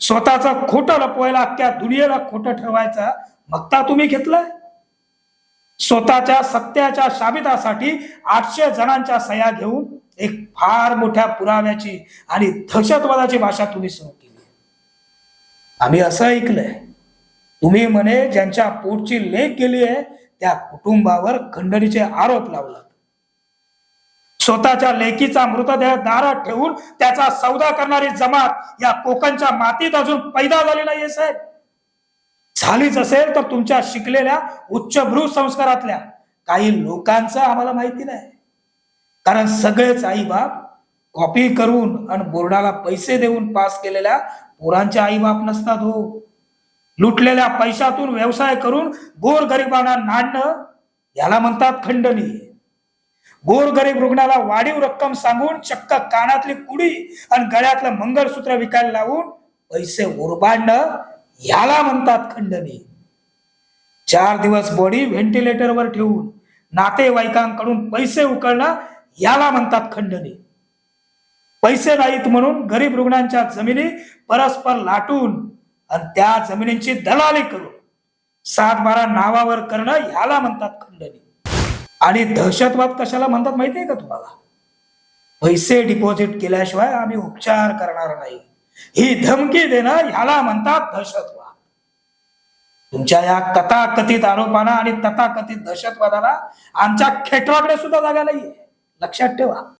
स्वतःचं खोटं लपवायला अख्ख्या दुनियेला खोटं ठरवायचा. मक्ता तुम्ही घेतलाय. स्वतःच्या सत्याच्या शाबितासाठी आठशे जणांच्या सह्या घेऊन एक फार मोठ्या पुराव्याची आणि दहशतवादाची भाषा तुम्ही सुरू केली. आम्ही असं ऐकलंय. तुम्ही म्हणे ज्यांच्या पोटची लेख गेली आहे त्या कुटुंबावर खंडणीचे आरोप लावला. स्वतःच्या लेकीचा मृतदेह दारात ठेवून त्याचा सौदा करणारी जमात या कोकणच्या मातीत अजून पैदा झाली नाहीये साहेब. झालीच असेल तर तुमच्या शिकलेल्या उच्चभ्रू संस्कारातल्या काही लोकांचं आम्हाला माहिती नाही. कारण सगळेच आईबाप कॉपी करून आणि बोर्डाला पैसे देऊन पास केलेल्या पोरांचे आईबाप नसतात हो. लुटलेल्या पैशातून व्यवसाय करून गोर गरिबांना नाडणं याला म्हणतात खंडणी. गोरगरीब रुग्णाला वाढीव रक्कम सांगून चक्क कानातली कुडी आणि गळ्यातलं मंगळसूत्र विकायला लावून पैसे उरबाडणं याला म्हणतात खंडणी. चार दिवस बॉडी व्हेंटिलेटरवर ठेवून नातेवाईकांकडून पैसे उकळणं याला म्हणतात खंडणी. पैसे नाहीत म्हणून गरीब रुग्णांच्या जमिनी परस्पर लाटून आणि त्या जमिनींची दलाली करून सात बारा नावावर करणं याला म्हणतात खंडणी. आणि दहशतवाद कशाला म्हणतात माहिती आहे का तुम्हाला? पैसे डिपॉझिट केल्याशिवाय आम्ही उपचार करणार नाही. ही धमकी देणं ह्याला म्हणतात दहशतवाद. तुमच्या या कथाकथित आरोपांना आणि तथाकथित दहशतवादाला आमच्या खेटवाकडे सुद्धा जागा नाहीये. लक्षात ठेवा.